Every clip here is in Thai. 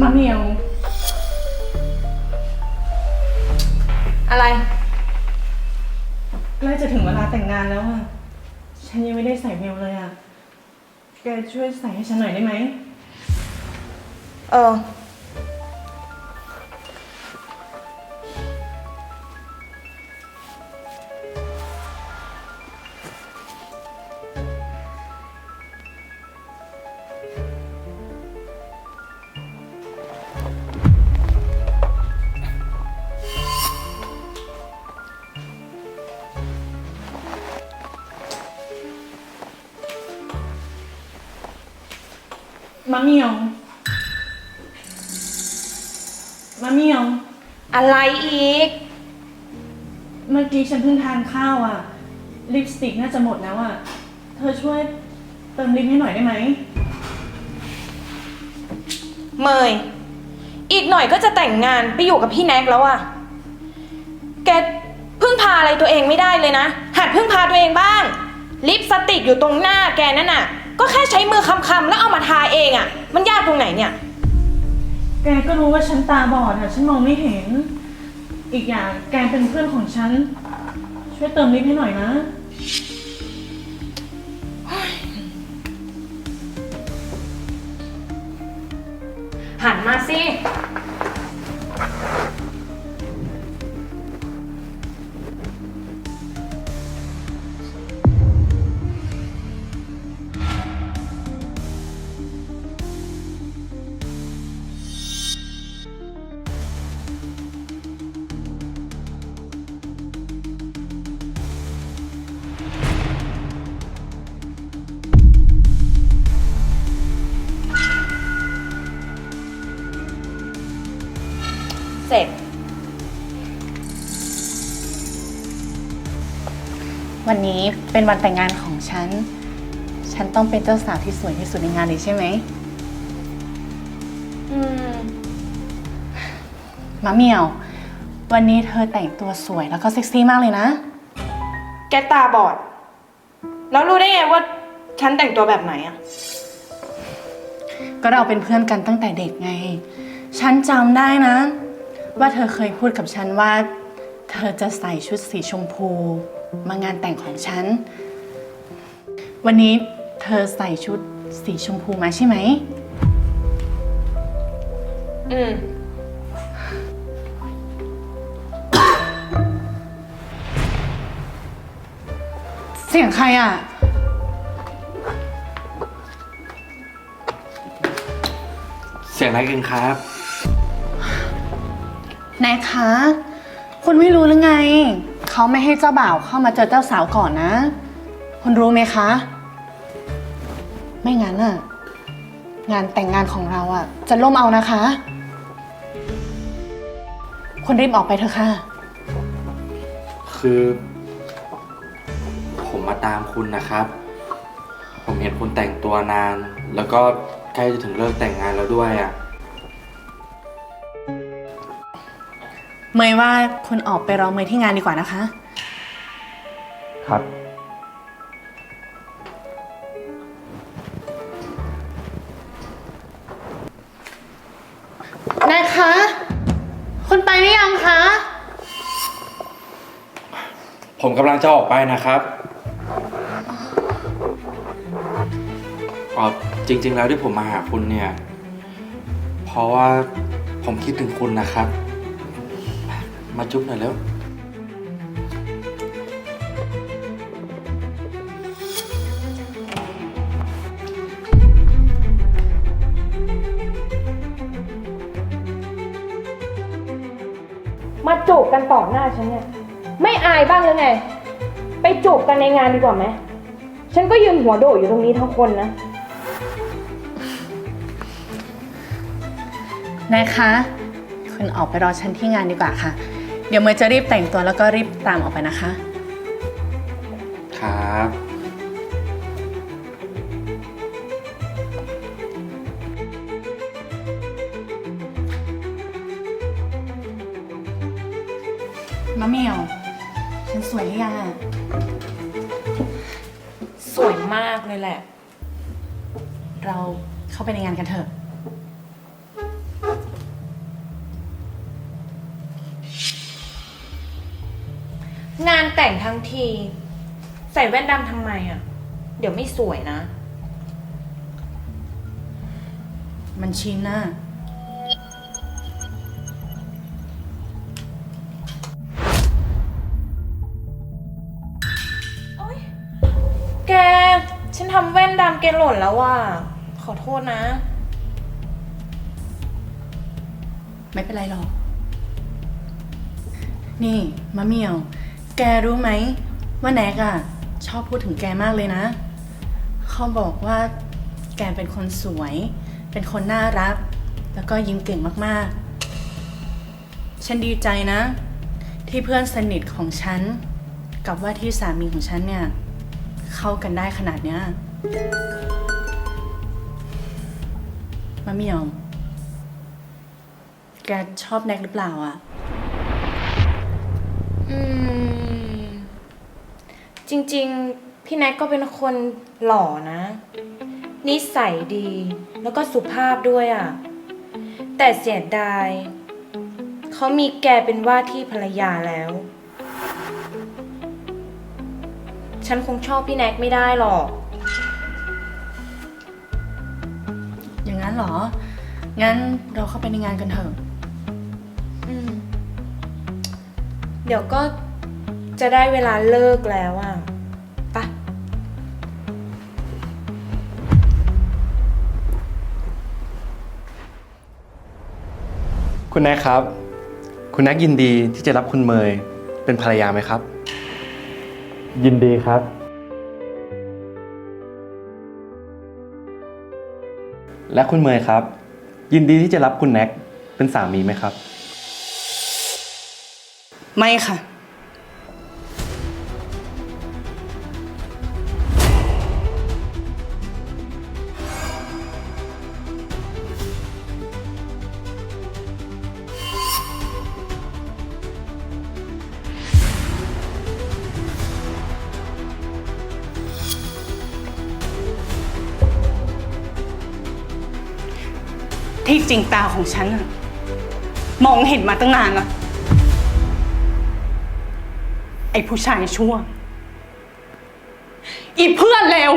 มะเหมียว อะไร ใกล้จะถึงเวลาแต่งงานแล้วอะฉันยังไม่ได้ใส่เมลเลยอะแกช่วยใส่ให้ฉันหน่อยได้ไหม เออ มะเหมียวมะเหมียว อะไรอีก เมื่อกี้ฉันเพิ่งทานข้าวอะลิปสติกน่าจะหมดแล้วอะเธอช่วยเติมลิปให้หน่อยได้ไหม เมย อีกหน่อยก็จะแต่งงานไปอยู่กับพี่แน็กแล้วอะแกพึ่งพาอะไรตัวเองไม่ได้เลยนะ หัดพึ่งพาตัวเองบ้าง ลิปสติกอยู่ตรงหน้าแกนั่นน่ะ ก็แค่ใช้มือคำๆแล้วเอามาทาเองอะมันยากตรงไหนเนี่ย แกก็รู้ว่าฉันตาบอดอะฉันมองไม่เห็น อีกอย่างแกเป็นเพื่อนของฉัน ช่วยเติมลิปให้หน่อยนะ หันมาสิ วันนี้เป็นวันแต่งงานของฉัน ฉันต้องเป็นเจ้าสาวที่สวยที่สุดในงานเลยใช่ไหม อืม มะเหมียว วันนี้เธอแต่งตัวสวยแล้วก็เซ็กซี่มากเลยนะ แกตาบอด แล้วรู้ได้ไงว่าฉันแต่งตัวแบบไหนอะก็เราเป็นเพื่อนกันตั้งแต่เด็กไง ฉันจำได้นะ ว่าเธอเคยพูดกับฉันว่า เธอจะใส่ชุดสีชมพู มางานแต่งของฉัน วันนี้เธอใส่ชุดสีชมพูมาใช่ไหม อืม เสียงใครอะ เสียงอะไรกันครับ นายคะ คุณไม่รู้หรือไง เขาไม่ให้เจ้าบ่าวเข้ามาเจอเจ้าสาวก่อนนะ คุณรู้ไหมคะ ไม่งั้นอะงานแต่งงานของเราอะจะล่มเอานะคะ คุณรีบออกไปเถอะค่ะ คือ ผมมาตามคุณนะครับ ผมเห็นคุณแต่งตัวนาน แล้วก็ใกล้จะถึงเลิกแต่งงานแล้วด้วยอะ เมยว่าคุณออกไปรอเมยที่งานดีกว่านะคะ ครับนายคะ คุณไปหรือยังคะ ผมกำลังจะออกไปนะครับอ๋อจริง ๆ แล้วที่ผมมาหาคุณเนี่ย เพราะว่าผมคิดถึงคุณนะครับ มาจุ๊บหน่อยแล้ว มาจูบกันต่อหน้าฉันเนี่ย ไม่อายบ้างเลยไง ไปจูบกันในงานดีกว่าไหม ฉันก็ยืนหัวโดดอยู่ตรงนี้ทั้งคนนะนายคะ คุณออกไปรอฉันที่งานดีกว่าค่ะ เดี๋ยวเมย์จะรีบแต่งตัวแล้วก็รีบตามออกไปนะคะ ครับ มะเหมียว ฉันสวยหรือยังอะสวยมากเลยแหละ เราเข้าไปในงานกันเถอะ งานแต่งทั้งที ใส่แว่นดำทำไมอะ เดี๋ยวไม่สวยนะ มันชินน่ะแก ฉันทำแว่นดำแกหล่นแล้วว่ะ ขอโทษนะ ไม่เป็นไรหรอก นี่มะเหมียว แกรู้ไหมว่าแน็กอะชอบพูดถึงแกมากเลยนะ เขาบอกว่าแกเป็นคนสวย เป็นคนน่ารัก แล้วก็ยิ้มเก่งมากๆ ฉันดีใจนะ ที่เพื่อนสนิทของฉัน กับว่าที่สามีของฉันเนี่ย เข้ากันได้ขนาดเนี้ยมะเหมียว แกชอบแน็กหรือเปล่าอะ อืม จริงๆ พี่แน็กก็เป็นคนหล่อนะ นิสัยดี แล้วก็สุภาพด้วยอะ่ะ แต่เสียดาย เขามีแกเป็นว่าที่ภรรยาแล้ว ฉันคงชอบพี่แน็กไม่ได้หรอก อย่างนั้นเหรอ งั้นเราเข้าไปในงานกันเถอะ ดี๋ยวก็จะได้เวลาเลิกแล้วอะไปะคุณแน็กครับ คุณแน็กยินดีที่จะรับคุณเมยเป็นภรรยาไหมครับ ยินดีครับ และคุณเมยครับ ยินดีที่จะรับคุณแน็กเป็นสามีไหมครับ ไม่ค่ะ ที่จริงตาของฉันอะมองเห็นมาตั้งนานแล้ว ไอ้ผู้ชายชั่ว อีเพื่อนเลว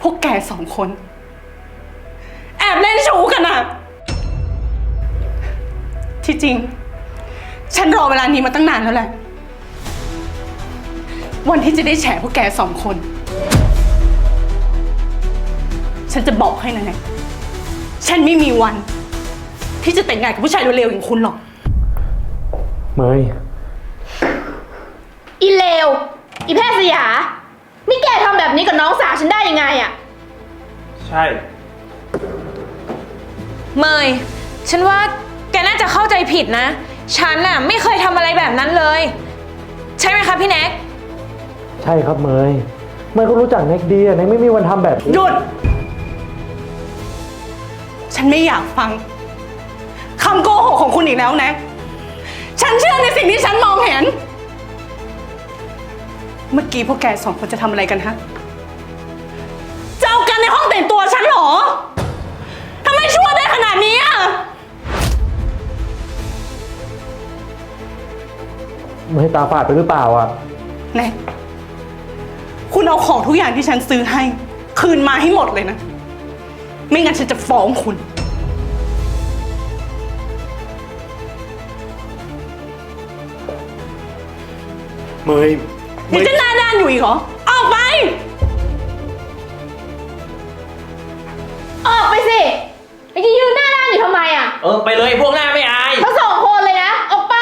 พวกแกสองคน แอบเล่นชู้กันอะที่จริง ฉันรอเวลานี้มาตั้งนานแล้วแหละ วันที่จะได้แฉพวกแกสองคน ฉันจะบอกให้นะเนี่ยฉันไม่มีวัน ที่จะแต่งงานกับผู้ชายเร็วๆอย่างคุณหรอก เมยอีเลว อีแพทย์สยา นี่แกทำแบบนี้กับน้องสาวฉันได้ยังไงอะใช่ เมย ฉันว่าแกน่าจะเข้าใจผิดนะ ฉันน่ะไม่เคยทำอะไรแบบนั้นเลย ใช่ไหมคะพี่แน็ก ใช่ครับเมยเมยก็รู้จักเน็กดีอะเน็กไม่มีวันทำแบบนี้หยุด ฉันไม่อยากฟังคำโกหกของคุณอีกแล้วนะ ฉันเชื่อในสิ่งที่ฉันมองเห็น เมื่อกี้พวกแกสองคนจะทำอะไรกันฮะจะเอากันในห้องแต่งตัวฉันเหรอทำไมชั่วได้ขนาดนี้อะเมยตาฝาดไปหรือเปล่าอะ แน่คุณเอาของทุกอย่างที่ฉันซื้อให้ คืนมาให้หมดเลยนะ ไม่งั้นฉันจะฟ้องคุณ เมยยังจะหน้าด้านอยู่อีกเหรอ ออกไป ออกไปสิไอ้ที่ยืนหน้าด้านอยู่ทำไมอะเออไปเลยพวกหน้าไม่อาย ทั้งสองคนเลยนะ ออกไป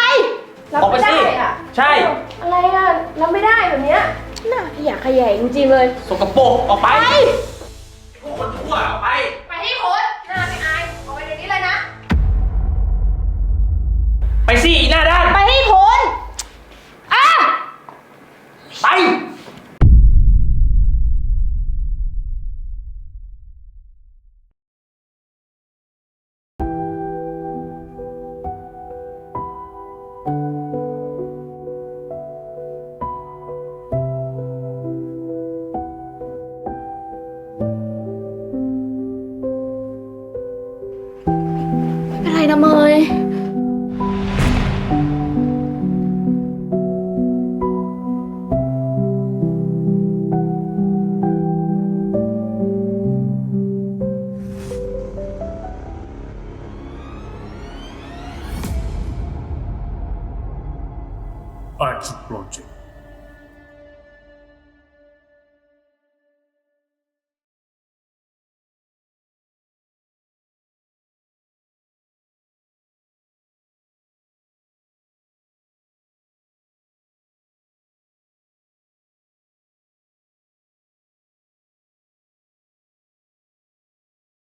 รับออกไปไม่สิได้อะใช่ อะไรอะรับไม่ได้แบบเนี้ยหน้าขยะแขยงจริงๆเลย สกปรกออกไปไปพวกคนชั่วออกไป ไปให้พ้นหน้าไม่อาย ออกไปเดี๋ยวนี้เลยนะ ไปสิหน้าด้าน ไปให้พ้น อะไป